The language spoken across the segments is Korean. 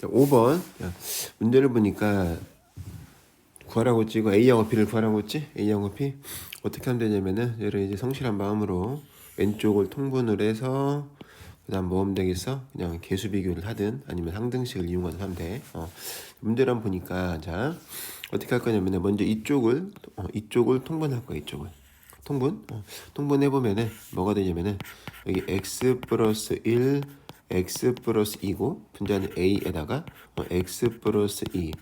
자, 5번. 자, 문제를 보니까 구하라고 찍고 A하고 B를 구하라고 했지? A하고 B. 어떻게 하면 되냐면은 얘를 이제 성실한 마음으로 왼쪽을 통분을 해서 그다음 뭐 하면 되겠어? 그냥 개수 비교를 하든 아니면 상등식을 이용하든 하면 돼. 어. 문제를 한번 보니까 자 어떻게 할 거냐면은 먼저 이쪽을 어, 이쪽을 통분할 거야 이쪽을 통분 어, 통분해 보면은 뭐가 되냐면은 여기 x 플러스 1 x 플러스 2고 분자는 a에다가 어, x 플러스 2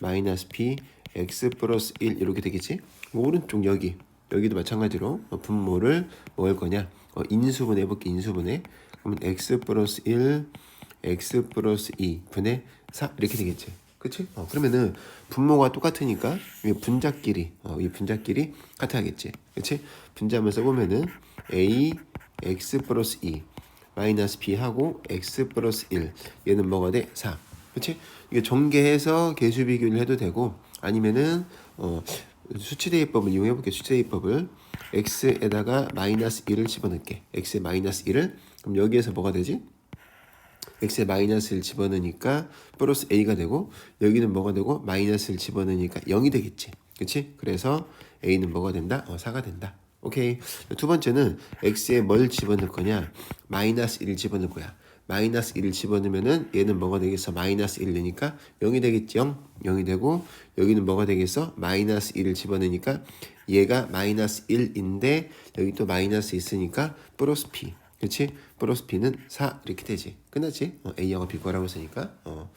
마이너스 b x 플러스 1 이렇게 되겠지? 오른쪽 여기 여기도 마찬가지로 어, 분모를 뭐할 거냐? 어, 인수분해 해볼게 인수분해. 그러면 x 플러스 1 x 플러스 2 분의 4 이렇게 되겠지. 그치? 어, 그러면은 분모가 똑같으니까 이 분자끼리 어, 이 분자끼리 같아야겠지. 그치? 분자만 써보면은 a x 플러스 2 마이너스 b 하고 x 플러스 1 얘는 뭐가 돼? 4 그치? 이게 전개해서 개수 비교를 해도 되고 아니면은 어, 수치대입법을 이용해 볼게 수치대입법을 x에다가 마이너스 1을 집어넣을게 x에 마이너스 1을 그럼 여기에서 뭐가 되지? x에 마이너스를 집어넣으니까 플러스 a가 되고 여기는 뭐가 되고 마이너스를 집어넣으니까 0이 되겠지 그치? 그래서 a는 뭐가 된다? 어, 4가 된다 오케이 두 번째는 x에 뭘 집어넣을 거냐 마이너스 1을 집어넣을 거야 마이너스 1을 집어넣으면은 얘는 뭐가 되겠어 마이너스 1 넣으니까 0이 되겠지 0 0이 되고 여기는 뭐가 되겠어 마이너스 1을 집어넣으니까 얘가 마이너스 1인데 여기 또 마이너스 있으니까 플러스 p 그렇지? 플러스 b는 4 이렇게 되지. 끝났지? 어, A하고 B 거라고 했으니까. 어.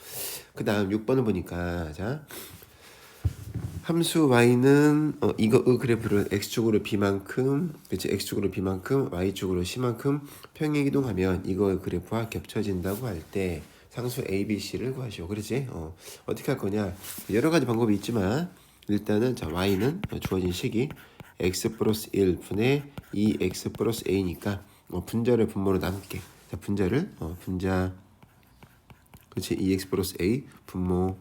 그 다음 6번을 보니까 자 함수 y는 어, 이거 의 그래프를 x축으로 b만큼 그치 x축으로 b만큼 y축으로 c만큼 평행 이동하면 이거의 그래프와 겹쳐진다고 할 때 상수 a, b, c를 구하시오. 그렇지? 어, 어떻게 할 거냐? 여러 가지 방법이 있지만 일단은 자 y는 주어진 식이 x 플러스 1 분의 2x 플러스 a니까 어, 분자를 분모로 나눌게. 자 분자를 어, 분자 그렇지 2x 플러스 a 분모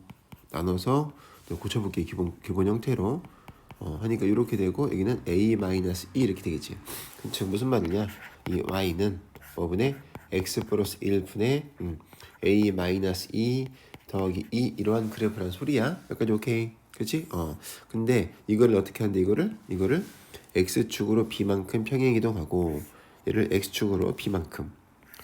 나눠서 고쳐볼게 기본 기본 형태로 어, 하니까 이렇게 되고 여기는 a 마이너스 2 이렇게 되겠지. 그렇죠 무슨 말이냐? 이 y는 5분의 x 플러스 1 분의 음, a 마이너스 2 더하기 2 이러한 그래프란 소리야. 여기까지 오케이. 그렇지? 어. 근데 이걸 어떻게 하는데 이거를 이거를 x축으로 b만큼 평행 이동하고 얘를 x축으로 b만큼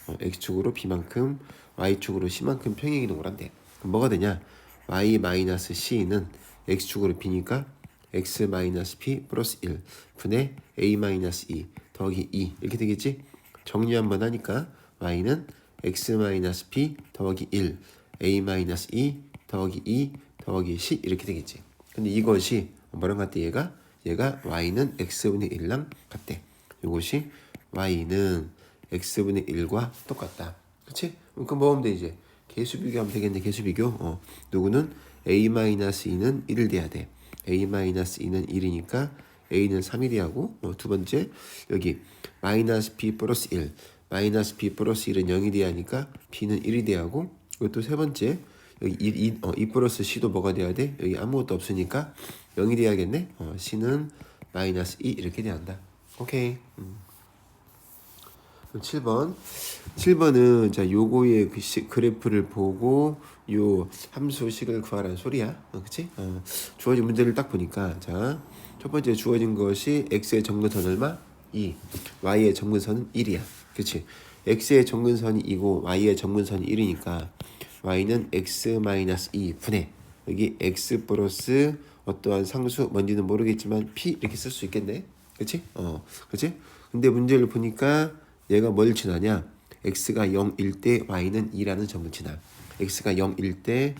어, x축으로 b만큼 y축으로 c만큼 평행 이동을 한대. 그럼 뭐가 되냐? Y 마이너스 c는 x축으로 b니까 x 마이너스 p 플러스 1 분의 a 마이너스 2 더하기 2 이렇게 되겠지? 정리 한번 하니까 y는 x 마이너스 p 더하기 1 a 마이너스 2 더하기 2 더하기 c 이렇게 되겠지. 근데 이것이 뭐랑 같대 얘가? 얘가 y는 x분의 1랑 같대. 이것이 y는 x분의 1과 똑같다. 그치? 그럼 뭐 하면 돼 이제? 개수 비교 하면 되겠네. 개수 비교. 어. 누구는 a-2는 1을 돼야 돼. a-2는 1이니까 a는 3이 하고 어, 두 번째 여기 마이너스 b 플러스 1 마이너스 b 플러스 1은 0이 돼야 하니까 b는 1이 돼야 하고 그리고 또세 번째 여기 2, 2, 어, 2 플러스 c도 뭐가 돼야 돼? 여기 아무것도 없으니까 0이 돼야겠네. 어, c는 마이너스 2 이렇게 돼야 한다. 오케이. 음. 그럼 7번. 7번은 자 요거의 그 시, 그래프를 보고 요 함수식을 구하라는 소리야. 어, 그치? 어, 주어진 문제를 딱 보니까 자 첫 번째 주어진 것이 x의 정근선 얼마? 2. y의 정근선은 1이야. 그치? x의 정근선이 2고 y의 정근선이 1이니까 y는 x 마이너스 2 분의 여기 x 플러스 어떠한 상수 뭔지는 모르겠지만 p 이렇게 쓸 수 있겠네. 그치? 어, 그치? 근데 문제를 보니까 얘가 뭘 지나냐? x가 0일 때 y는 2라는 점을 지나. x가 0일 때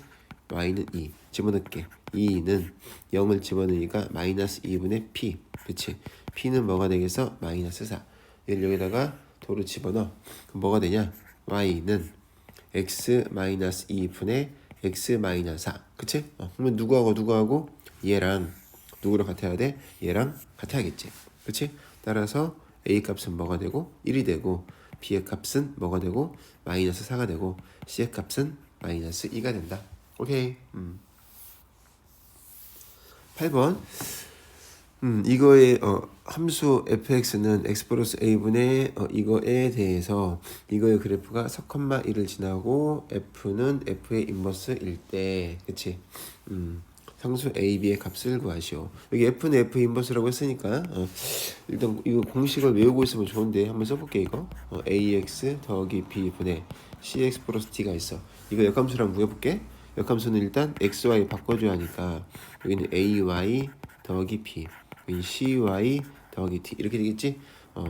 y는 2. 집어넣을게. 2는 0을 집어넣으니까 마이너스 2분의 p. 그치? p는 뭐가 되겠어? 마이너스 4. 얘를 여기다가 도로 집어넣어. 그럼 뭐가 되냐? y는 x 마이너스 2분의 x 마이너스 4. 그치? 어, 그러면 누구하고 누구하고? 얘랑 누구랑 같아야 돼? 얘랑 같아야겠지. 그치? 따라서 a 값은 뭐가 되고 1이 되고 b의 값은 뭐가 되고 마이너스 4가 되고 c의 값은 마이너스 2가 된다. 오케이. 음. 8번. 음, 이거의 어, 함수 fx는 x 플러스 a분의 어, 이거에 대해서 이거의 그래프가 4,1을 지나고 f는 f의 인버스일 때 그치? 음, 상수 a, b의 값을 구하시오. 여기 f는 f 인버스라고 했으니까 어, 일단 이거 공식을 외우고 있으면 좋은데 한번 써볼게 이거 어, ax 더하기 b 분의 cx 플러스 t가 있어. 이거 역함수랑 구해볼게. 역함수는 일단 xy 바꿔줘야 하니까 여기는 ay 더하기 b 여기 cy 더하기 t 이렇게 되겠지? 어,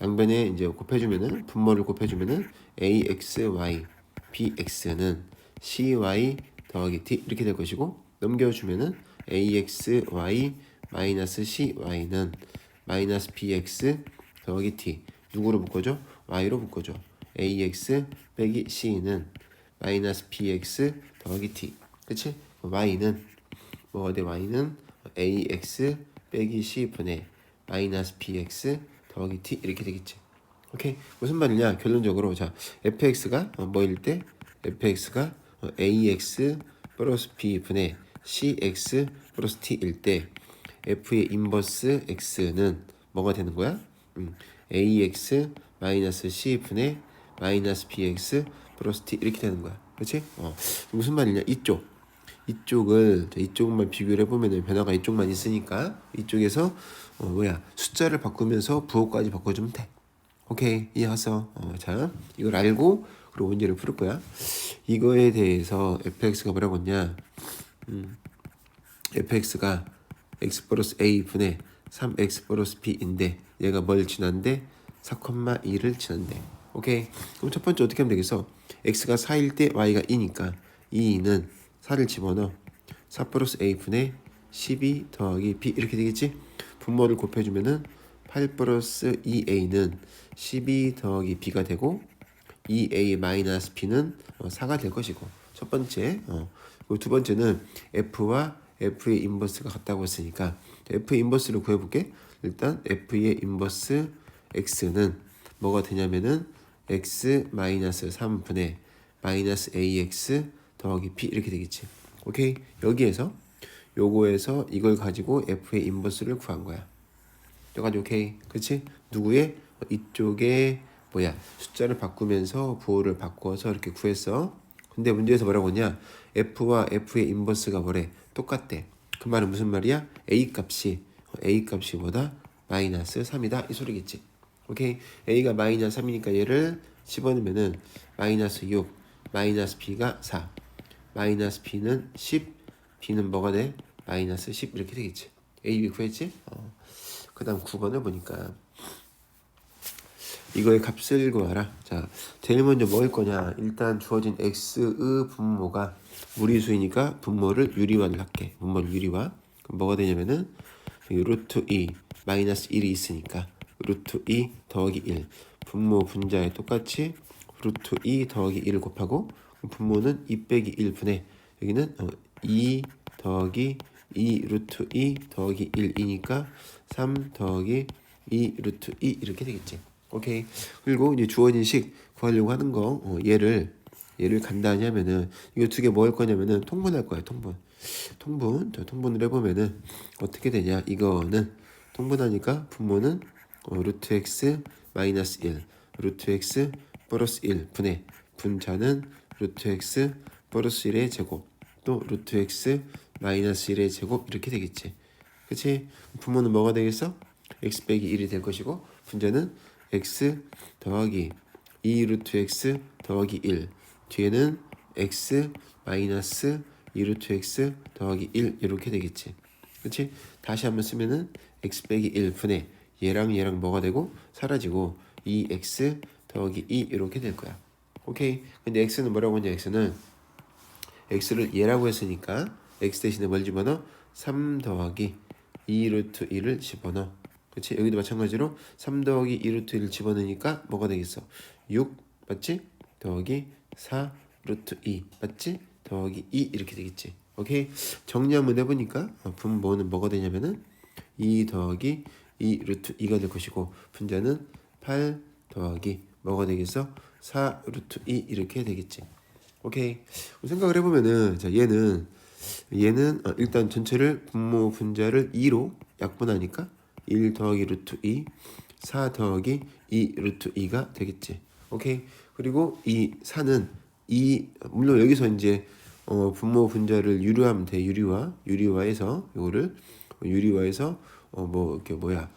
양변에 이제 곱해주면은 분모를 곱해주면은 axy bx는 cy 더하기 t 이렇게 될 것이고 넘겨주면은 axy 마이너스 cy는 마이너스 bx 더하기 t 누구로 묶어줘? y로 묶어줘. ax 빼기 c는 마이너스 bx 더하기 t 그치? y는 뭐가 돼? y는 ax 빼기 c 분의 마이너스 bx 더하기 t 이렇게 되겠지. 오케이 무슨 말이냐? 결론적으로 자 fx가 어, 뭐일 때 fx가 어, ax 플러스 b 분의 cx 플러스 t일 때 f의 인버스 x는 뭐가 되는 거야? 음, ax 마이너스 c 분의 마이너스 bx 플러스 t 이렇게 되는 거야. 그렇지? 어, 무슨 말이냐? 이쪽 이쪽을 자, 이쪽만 비교를 해보면 변화가 이쪽만 있으니까 이쪽에서 어, 뭐야 숫자를 바꾸면서 부호까지 바꿔주면 돼. 오케이 이해했어. 어, 자 이걸 알고 그리고 문제를 풀 거야. 이거에 대해서 fx가 뭐라고 했냐? 음, fx가 x 플러스 a 분의 3x 플러스 b인데 얘가 뭘 지난데 4,2를 지난데. 오케이. 그럼 첫 번째 어떻게 하면 되겠어? x가 4일 때 y가 2니까 2는 4를 집어넣어 4 플러스 a 분의 12 더하기 b 이렇게 되겠지? 분모를 곱해주면은 8 플러스 2a는 12 더하기 b가 되고 2a 마이너스 b는 4가 될 것이고 첫 번째 어. 그리고 두 번째는 f와 f의 인버스가 같다고 했으니까 f의 인버스를 구해볼게. 일단 f의 인버스 x는 뭐가 되냐면은 x 마이너스 3분의 마이너스 ax 더하기 b 이렇게 되겠지. 오케이? 여기에서 요거에서 이걸 가지고 f의 인버스를 구한 거야. 여기까지 오케이? 그치? 누구의? 이쪽에 뭐야? 숫자를 바꾸면서 부호를 바꿔서 이렇게 구했어 근데 문제에서 뭐라고 했냐? F와 f의 인버스가 뭐래? 똑같대. 그 말은 무슨 말이야? A 값이 a 값이 뭐다 마이너스 3이다. 이 소리겠지. 오케이? A가 마이너스 3이니까 얘를 집어넣으면은 마이너스 6 마이너스 b가 4 마이너스 b는 10 b는 뭐가 돼? 마이너스 10 이렇게 되겠지. A, b 구했지? 어. 그 다음 9번을 보니까 이거의 값을 구하라. 자, 제일 먼저 뭐일 거냐? 일단 주어진 x의 분모가 무리수이니까 분모를 유리화를 할게. 분모를 유리화. 그럼 뭐가 되냐면은 루트 2 마이너스 1이 있으니까 루트 2 더하기 1 분모 분자에 똑같이 루트 2 더하기 1을 곱하고 분모는 2 빼기 1분의 여기는 어, 2 더하기 2 루트 2 더하기 1이니까 3 더하기 2 루트 2 이렇게 되겠지. 오케이. 그리고 이제 주어진 식 구하려고 하는 거 어, 얘를 얘를 간단히 하면은 이거 두 개 뭐 할 거냐면은 통분할 거야 통분. 통분 저 통분을 해보면은 어떻게 되냐 이거는 통분하니까 분모는 어, 루트 x 마이너스 1 루트 x 플러스 1 분의 분자는 루트 x 플러스 1의 제곱 또 루트 x 마이너스 1의 제곱 이렇게 되겠지. 그치? 분모는 뭐가 되겠어? x 빼기 1이 될 것이고 분자는 x 더하기 2 루트 x 더하기 1 뒤에는 x 마이너스 2 루트 x 더하기 1 이렇게 되겠지. 그치? 다시 한번 쓰면은 x 빼기 1 분의 얘랑 얘랑 뭐가 되고 사라지고 2x 더하기 2 이렇게 될 거야. 오케이? 근데 x는 뭐라고 했냐? x는 x를 얘라고 했으니까 x 대신에 뭘 집어넣어? 3 더하기 2 루트 1을 집어넣어 그치? 여기도 마찬가지로 3 더하기 2 루트 1을 집어넣으니까 뭐가 되겠어? 6 맞지? 더하기 4 루트 2 맞지? 더하기 2 이렇게 되겠지 오케이? 정리 한번 해보니까 어, 분모는 뭐가 되냐면은 2 더하기 2 루트 2가 될 것이고 분자는 8 더하기 뭐가 되겠어? 4 루트 2 이렇게 되겠지 오케이 생각을 해보면은 자 얘는 얘는 어, 일단 전체를 분모 분자를 2로 약분하니까 1 더하기 루트 2 4 더하기 2 루트 2가 되겠지. 오케이. 그리고 이 4는 이 물론 여기서 이제 어, 분모 분자를 유리하면 돼. 유리화 유리화해서 이거를 유리화해서 어 뭐 이렇게 뭐야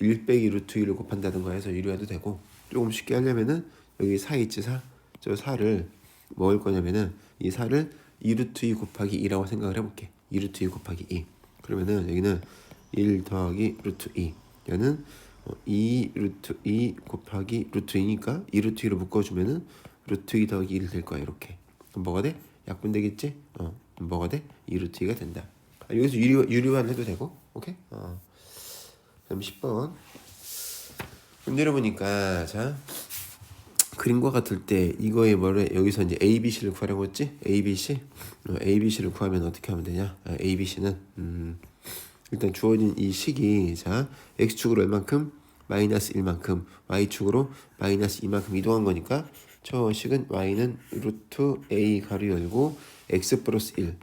1 빼기 루트 2를 곱한다든가 해서 유리화도 되고 조금 쉽게 하려면은 여기 4 있지 4. 저 4를 뭐할 거냐면은 이 4를 2 루트 2 곱하기 2라고 생각을 해볼게. 2 루트 2 곱하기 2. 그러면은 여기는 1 더하기 루트 2. 얘는 어, 2 루트 2 곱하기 루트 2니까 2 루트 2를 묶어주면은 루트 2 더하기 1 될 거야 이렇게. 그럼 뭐가 돼? 약분 되겠지? 어, 뭐가 돼? 2 루트 2가 된다. 아, 여기서 유리 유리환 해도 되고, 오케이? 어. 그럼 10번. 문제를 보니까 자 그림과 같을 때 이거에 뭐래 여기서 이제 A, B, C를 구하라고 했지? A, B, C. 어, A, B, C를 구하면 어떻게 하면 되냐? 아, A, B, C는 음, 일단 주어진 이 식이 자 x축으로 얼만큼 마이너스 1만큼 y축으로 마이너스 2만큼 이동한 거니까 저 식은 y는 루트 a 가로 열고 x 플러스 1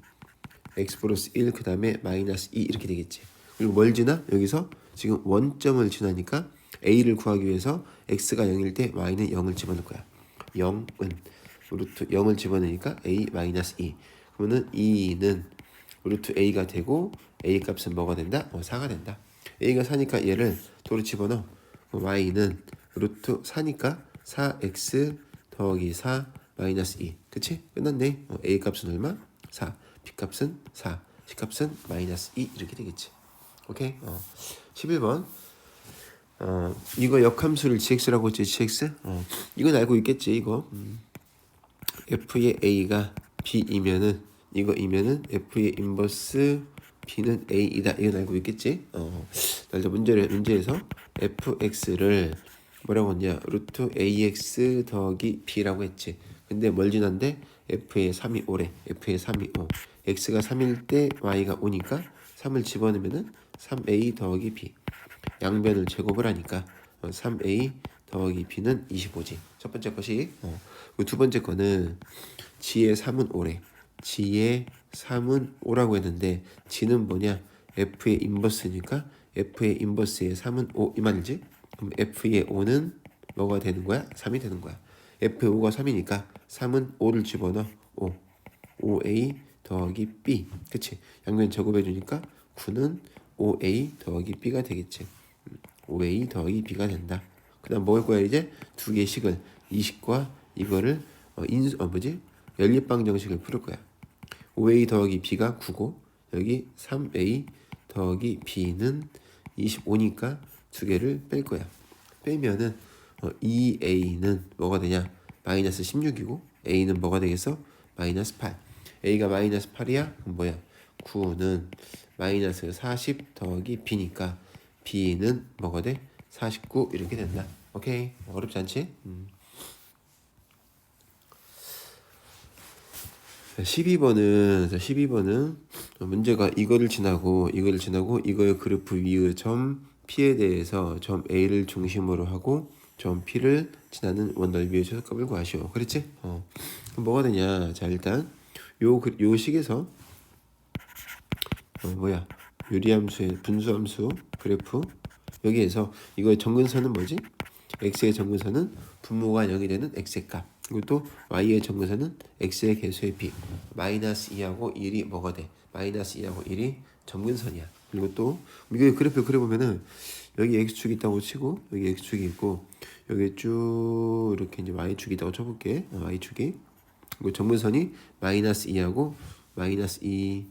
x 플러스 1 그 다음에 마이너스 2 이렇게 되겠지. 그리고 뭘 지나? 여기서 지금 원점을 지나니까 a를 구하기 위해서 x가 0일 때 y는 0을 집어넣을 거야. 0은 루트 0을 집어넣으니까 a 마이너스 2 그러면은 2는 루트 a가 되고 a 값은 뭐가 된다? 어, 4가 된다. a가 4니까 얘를 도로 집어넣어. 어, y는 루트 4니까 4x 더하기 4 마이너스 2. 그치? 끝났네. 어, a 값은 얼마? 4. b 값은 4. c 값은 마이너스 2 이렇게 되겠지. 오케이? 어. 11번. 어, 이거 역함수를 gx라고 했지, gx? 어, 이건 알고 있겠지, 이거. 음. f의 a가 b이면은 이거 이면은 f의 인버스 b는 a이다 이건 알고 있겠지? 어, 날짜 문제를 문제에서 fx를 뭐라고 했냐 루트 ax 더하기 b라고 했지. 근데 뭘 지난데 f의 3이 5래. f의 3이 5. x가 3일 때 y가 5니까 3을 집어넣으면은 3a 더하기 b. 양변을 제곱을 하니까 어, 3a 더하기 b는 25지. 첫 번째 것이 어, 그두 번째 거는 g의 3은 5래. G의 3은 5라고 했는데 g는 뭐냐? f의 인버스니까 f의 인버스의 3은 5 이 말이지? 그럼 f의 5는 뭐가 되는 거야? 3이 되는 거야. f의 5가 3이니까 3은 5를 집어넣어 5 5a 더하기 b 그치? 양면 제곱해 주니까 9는 5a 더하기 b가 되겠지. 5a 더하기 b가 된다. 그 다음 뭐할 거야 이제 두 개씩을 이식과 이거를 어, 인수 어 뭐지 연립방 정식을 풀을 거야. 5a 더하기 b가 9고 여기 3a 더하기 b는 25니까 두 개를 뺄 거야. 빼면은 어, 2a는 뭐가 되냐? 마이너스 16이고 a는 뭐가 되겠어? 마이너스 8. a가 마이너스 8이야? 그럼 뭐야? 9는 마이너스 40 더하기 b니까 b는 뭐가 돼? 49 이렇게 된다. 오케이 어렵지 않지? 음. 12번은 12번은 문제가 이거를 지나고 이거를 지나고 이거의 그래프 위의 점 P에 대해서 점 A를 중심으로 하고 점 P를 지나는 원넓이의 최소값을 구하시오. 그렇지? 어. 그럼 뭐가 되냐? 자 일단 요, 그- 요 식에서 어, 뭐야 유리함수의 분수함수 그래프 여기에서 이거의 정근선은 뭐지? x의 정근선은 분모가 0이 되는 x의 값 그리고 또 y의 정근선은 x의 개수의 b 마이너스 2하고 1이 뭐가 돼? 마이너스 2하고 1이 정근선이야. 그리고 또 이거 그래프 그려보면은 여기 x축이 있다고 치고 여기 x축이 있고 여기 쭉 이렇게 이제 y축이 있다고 쳐볼게. 어, y축이. 그리고 정근선이 마이너스 2하고 마이너스 2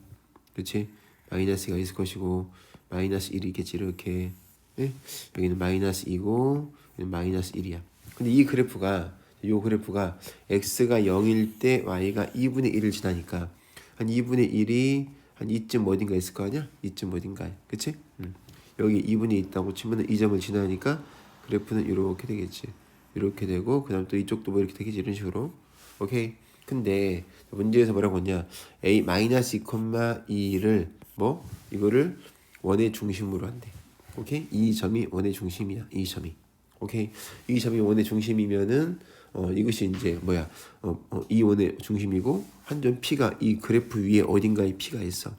그렇지 마이너스가 있을 것이고 마이너스 1이 있겠지 이렇게. 예? 여기는 마이너스 2고 여기는 마이너스 1이야. 근데 이 그래프가 이 그래프가 x가 0일 때 y가 2분의 1을 지나니까 한 2분의 1이 한 이쯤 어딘가 있을 거 아니야? 이쯤 어딘가에. 그치? 음. 여기 2분의 있다고 치면은 이 점을 지나니까 그래프는 이렇게 되겠지. 이렇게 되고 그 다음 또 이쪽도 뭐 이렇게 되겠지 이런 식으로. 오케이? 근데 문제에서 뭐라고 했냐? a 마이너스 2,2를 뭐? 이거를 원의 중심으로 한대. 오케이? 이 점이 원의 중심이야. 이 점이. 오케이? 이 점이 원의 중심이면은 어 이것이 이제 뭐야 어, 어, 이 원의 중심이고 한점 p가 이 그래프 위에 어딘가에 p가 있어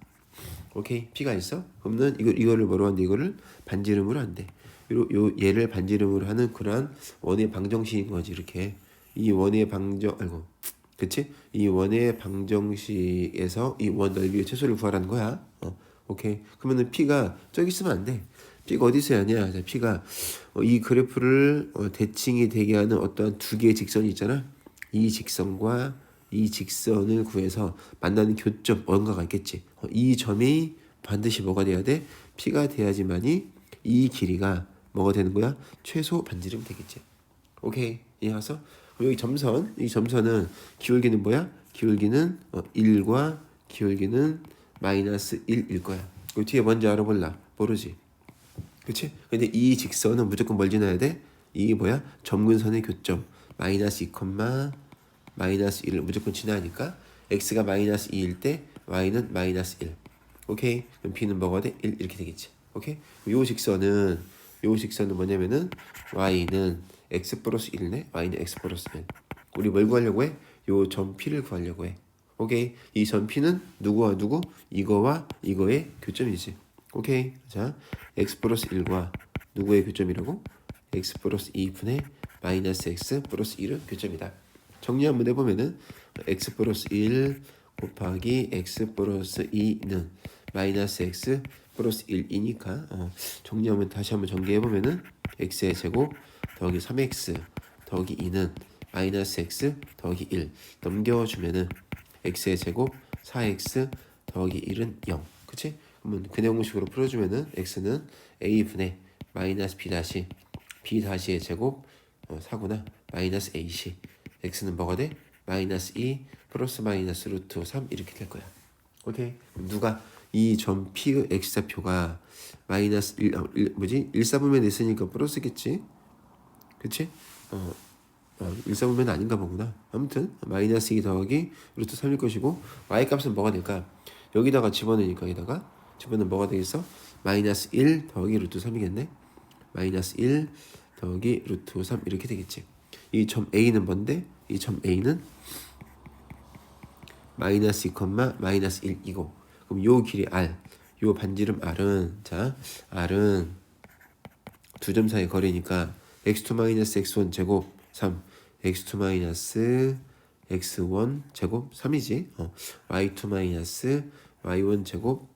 오케이 P가 있어? 그러면 이거 이거를 뭐로 한대? 이거를 반지름으로 한대. 요, 요 얘를 반지름으로 하는 그러한 원의 방정식인 거지 이렇게 이 원의 방정 아이고 그치? 이 원의 방정식에서 이 원 넓이의 최소를 구하라는 거야. 어, 오케이. 그러면은 P가 저기 있으면 안 돼. P가 어디 있어야 하냐? 자, P가 어, 이 그래프를 어, 대칭이 되게 하는 어떠한 두 개의 직선이 있잖아. 이 직선과 이 직선을 구해서 만나는 교점 뭔가가 있겠지. 어, 이 점이 반드시 뭐가 돼야 돼? P가 돼야지만이 이 길이가 뭐가 되는 거야? 최소 반지름 되겠지. 오케이 이해가서 여기 점선 이 점선은 기울기는 뭐야? 기울기는 어, 1과 기울기는 마이너스 1일 거야. 그 뒤에 뭔지 알아볼라 모르지. 그치? 근데 이 직선은 무조건 뭘 지나야 돼? 이 뭐야? 점근선의 교점 마이너스 2, 마이너스 1을 무조건 지나니까 x가 마이너스 2일 때 y는 마이너스 1. 오케이? 그럼 b는 뭐가 돼? 1 이렇게 되겠지. 오케이? 요 직선은 요 직선은 뭐냐면은 y는 x 플러스 1네. y는 x 플러스 1. 우리 뭘 구하려고 해? 요 점 p를 구하려고 해. 오케이. 이 점 p는 누구와 누구? 이거와 이거의 교점이지. 오케이. 자, x 플러스 1과 누구의 교점이라고? x 플러스 2분의 마이너스 x 플러스 1은 교점이다. 정리 한번 해보면은 x 플러스 1 곱하기 x 플러스 2는 마이너스 x 플러스 1이니까 어, 정리하면 다시 한번 정리해보면은 x의 제곱 더하기 3x 더하기 2는 마이너스 x 더하기 1 넘겨주면은 x의 제곱 4x 더하기 1은 0 그치? 그러면 그 내용식으로 풀어주면은 x는 a분의 마이너스 b 다시 b 다시의 제곱 어, 4구나 마이너스 ac x는 뭐가 돼? 마이너스 2 플러스 마이너스 루트 3 이렇게 될 거야 오케이 누가 이 점 p x좌표가 마이너스 1, 어, 1 뭐지? 1사분면 있으니까 플러스겠지 그치? 어, 어 1사분면 아닌가 보구나 아무튼 마이너스 2 더하기 루트 3일 것이고 y 값은 뭐가 될까? 여기다가 집어넣으니까 여기다가 집어넣으면 뭐가 되겠어? 마이너스 1 더하기 루트 3이겠네 마이너스 1 더하기 루트 3 이렇게 되겠지 이 점 A는 뭔데? 이 점 A는 마이너스 2, 마이너스 1이고 그럼 요 길이 R 요 반지름 R은 자 R은 두 점 사이 거리니까 x2 마이너스 x1 제곱 3 x2 마이너스 x1 제곱 3이지 어, y2 마이너스 y1 제곱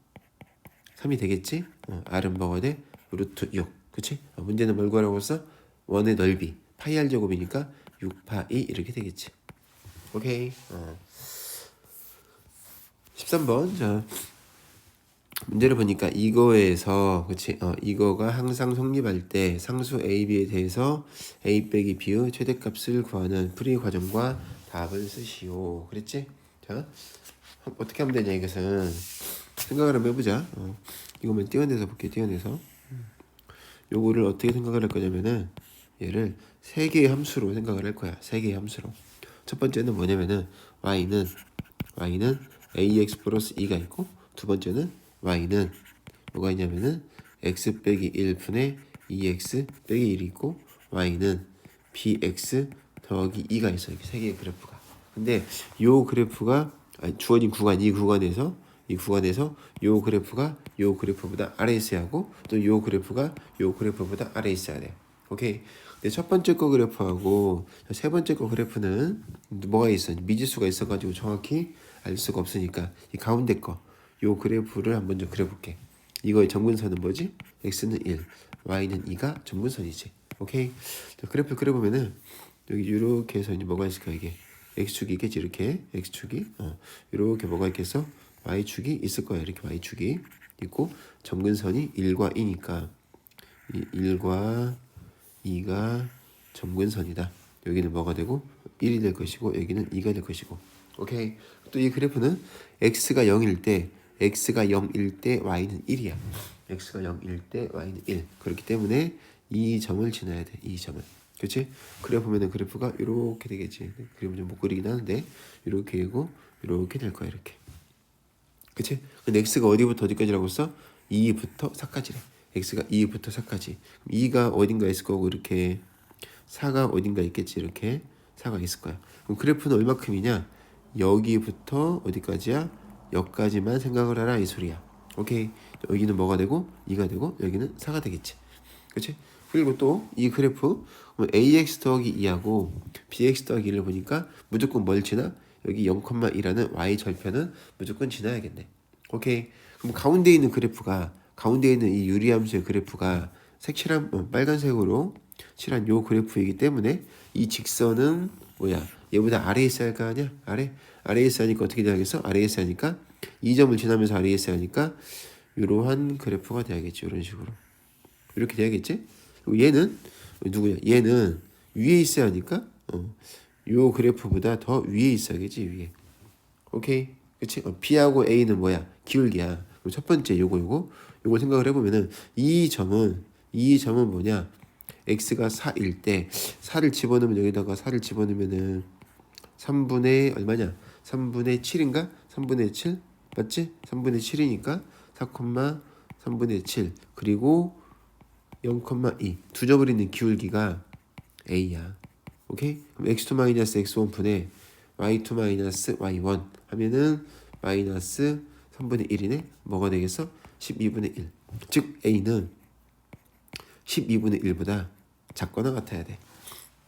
3이 되겠지 어, R은 뭐가 돼? 루트 6 그치? 어, 문제는 뭘 구하라고 했어? 원의 넓이 파이 r 제곱이니까 6파이 이렇게 되겠지 오케이 어. 13번 자 문제를 보니까 이거에서 그치 어 이거가 항상 성립할 때 상수 a, b에 대해서 a 빼기 b의 최대값을 구하는 풀이 과정과 답을 쓰시오 그랬지 자 어떻게 하면 되냐 이것은 생각을 한번 해보자. 어, 이거만 띄어내서 볼게 띄어내서. 요거를 어떻게 생각을 할 거냐면은 얘를 세 개의 함수로 생각을 할 거야 세 개의 함수로. 첫 번째는 뭐냐면은 y는 y는 ax 플러스 2가 있고 두 번째는 y는 뭐가 있냐면은 x 빼기 1분의 2x 빼기 1이 있고 y는 bx 더하기 2가 있어 이렇게 세 개의 그래프가. 근데 요 그래프가 주어진 구간 이 구간에서 이 구간에서 요 그래프가 요 그래프보다 아래 있어야 하고 또 요 그래프가 요 그래프보다 아래 있어야 돼 오케이 근데 첫 번째 거 그래프하고 세 번째 거 그래프는 뭐가 있어 미지수가 있어가지고 정확히 알 수가 없으니까 이 가운데 거 요 그래프를 한번 좀 그려볼게. 이거의 점근선은 뭐지? x는 1, y는 2가 점근선이지. 오케이. 자, 그래프 그려보면은 여기 이렇게 해서 이제 뭐가 있을까 이게 x축이 있겠지 이렇게 x축이 어 이렇게 뭐가 있겠어? Y축이 있을 거야 이렇게 y축이 있고 점근선이 1과 2니까 이 1과 2가 점근선이다. 여기는 뭐가 되고 1이 될 것이고 여기는 2가 될 것이고 오케이. 또 이 그래프는 x가 0일 때 x가 0일 때 y는 1이야. x가 0일 때 y는 1. 그렇기 때문에 이 점을 지나야 돼. 이 점을. 그렇지? 그래 보면은 그래프가 이렇게 되겠지. 그림을 좀 못 그리긴 하는데 이렇게 되고 이렇게 될 거야. 이렇게. 그치? 근데 x가 어디부터 어디까지라고 써? 2부터 4까지래. x가 2부터 4까지. 2가 어딘가 있을 거고 이렇게 4가 어딘가 있겠지. 이렇게 4가 있을 거야. 그럼 그래프는 얼마큼이냐? 여기부터 어디까지야? 여기까지만 생각을 하라 이 소리야. 오케이. 여기는 뭐가 되고 2가 되고 여기는 4가 되겠지. 그렇지? 그리고 또 이 그래프 ax 더하기 2하고 bx 더하기 1을 보니까 무조건 뭘 지나? 여기 0,2라는 y 절편은 무조건 지나야겠네. 오케이. 그럼 가운데 있는 그래프가 가운데 있는 이 유리함수의 그래프가 색칠한 어, 빨간색으로 칠한 요 그래프이기 때문에 이 직선은 뭐야? 얘보다 아래에 있어야 할거 아니야? 아래 아래에 있어야 하니까 어떻게 돼야겠어? 아래에 있어야 하니까 이 점을 지나면서 아래에 있어야 하니까 이러한 그래프가 돼야겠지. 이런 식으로 이렇게 돼야겠지? 얘는 누구야? 얘는 위에 있어야 하니까 어, 요 그래프보다 더 위에 있어야겠지 위에. 오케이, 그렇지? 어, B하고 A는 뭐야? 기울기야. 그럼 첫 번째 요거 요거 요거 생각을 해보면은 이 점은 이 점은 뭐냐? x가 4일 때 4를 집어넣으면 여기다가 4를 집어넣으면은 3분의 얼마냐? 3분의 7인가? 3분의 7 맞지? 3분의 7이니까 4, 3분의 7 그리고 0,2 두 점을 있는 기울기가 a야. 오케이? 그럼 x2 마이너스 x1 분의 y2 마이너스 y1 하면은 마이너스 3분의 1이네. 뭐가 되겠어? 12분의 1. 즉 a는 12분의 1보다 작거나 같아야 돼.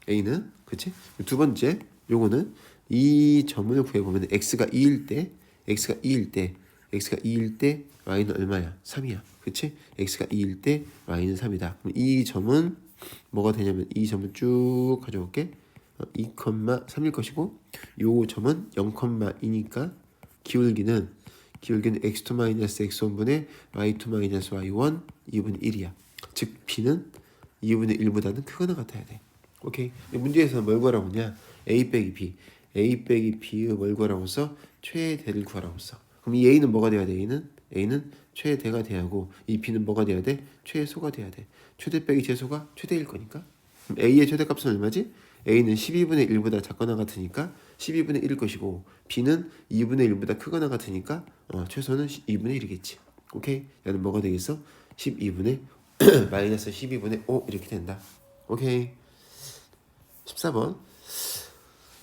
a는 그치? 두 번째 요거는 이 점을 구해보면 x가 2일 때 x가 2일 때 x가 2일 때 y는 얼마야? 3이야. 그치? x가 2일 때 y는 3이다. 그럼 이 점은 뭐가 되냐면 이 점을 쭉 가져올게. 어, 2,3일 것이고 요 점은 0,2니까 기울기는 기울기는 x2 마이너스 x1분의 y2 마이너스 y1 2분의 1이야. 즉 b는 2분의 1보다는 크거나 같아야 돼. 오케이. 문제에서 뭘 구하라고 했냐? a 빼기 b. a 빼기 b의 뭘 구하라고 써? 최대를 구하라고 써. 그럼 이 a는 뭐가 돼야 돼? a는 a는 최대가 돼야 하고 이 b는 뭐가 돼야 돼? 최소가 돼야 돼. 최대 빼기 최소가 최대일 거니까. a의 최대값은 얼마지? a는 12분의 1보다 작거나 같으니까 12분의 1일 것이고 b는 2분의 1보다 크거나 같으니까 어, 최소는 2분의 1이겠지. 오케이? 얘는 뭐가 되겠어? 12분의 마이너스 12분의 5 이렇게 된다. 오케이. 14번.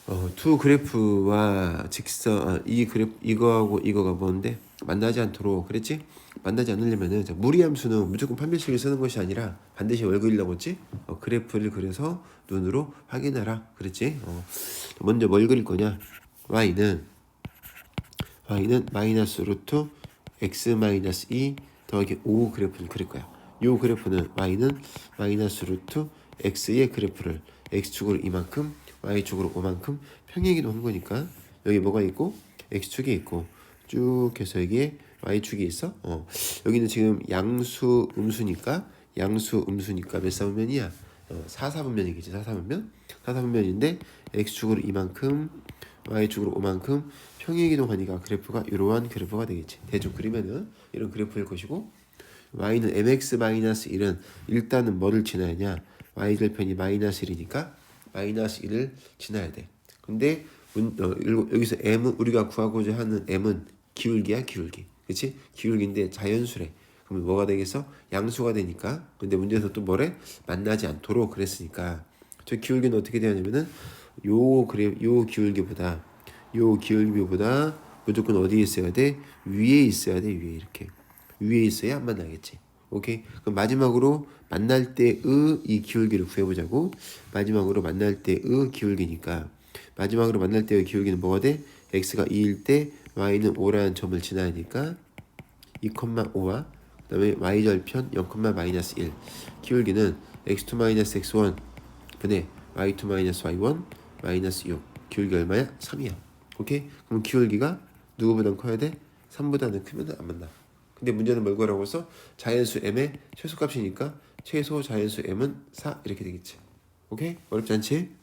어, 두 그래프와 직선 아, 이 그래프 이거하고 이거가 뭔데 만나지 않도록 그랬지? 만나지 않으려면은 자, 무리함수는 무조건 판별식을 쓰는 것이 아니라 반드시 뭘 그리려고 했지? 어, 그래프를 그려서 눈으로 확인하라 그랬지? 어, 먼저 뭘 그릴 거냐? y는 y는 마이너스 루트 x 마이너스 2 더하기 5 그래프를 그릴 거야. 요 그래프는 y는 마이너스 루트 x의 그래프를 x축으로 이만큼 y축으로 5만큼 평행이동한 거니까 여기 뭐가 있고 x축이 있고 쭉 해서 여기에 y축이 있어. 어. 여기는 지금 양수 음수니까 양수 음수니까 몇 사분면이야? 어, 4, 4분면이겠지. 4, 4분면? 4, 4분면인데 x축으로 이만큼 y축으로 5만큼 평행이동하니까 그래프가 이러한 그래프가 되겠지. 대충 그리면은 이런 그래프일 것이고 y는 mx-1은 일단은 뭐를 지나야 하냐? y 절편이 마이너스 1이니까 마이너스 1을 지나야 돼. 근데 문, 어, 여기서 m은 우리가 구하고자 하는 m은 기울기야 기울기. 그치? 기울기인데 자연수래. 그러면 뭐가 되겠어? 양수가 되니까. 근데 문제에서 또 뭐래? 만나지 않도록 그랬으니까. 저 기울기는 어떻게 되냐면은 요 그래 요 기울기보다 요 기울기보다 무조건 어디에 있어야 돼? 위에 있어야 돼 위에 이렇게 위에 있어야 안 만나겠지. 오케이. 그럼 마지막으로 만날 때의 이 기울기를 구해보자고. 마지막으로 만날 때의 기울기니까 마지막으로 만날 때의 기울기는 뭐가 돼? x가 2일 때 y는 5라는 점을 지나야 하니까 2,5와 그 다음에 y 절편 0, 마이너스 1 기울기는 x2 마이너스 x1 분의 y2 마이너스 y1 마이너스 6 기울기 얼마야? 3이야. 오케이? 그럼 기울기가 누구보다 커야 돼? 3보다는 크면 안 만나. 근데 문제는 뭘 구하라고 했어? 자연수 m의 최소값이니까 최소 자연수 m은 4 이렇게 되겠지. 오케이? 어렵지 않지?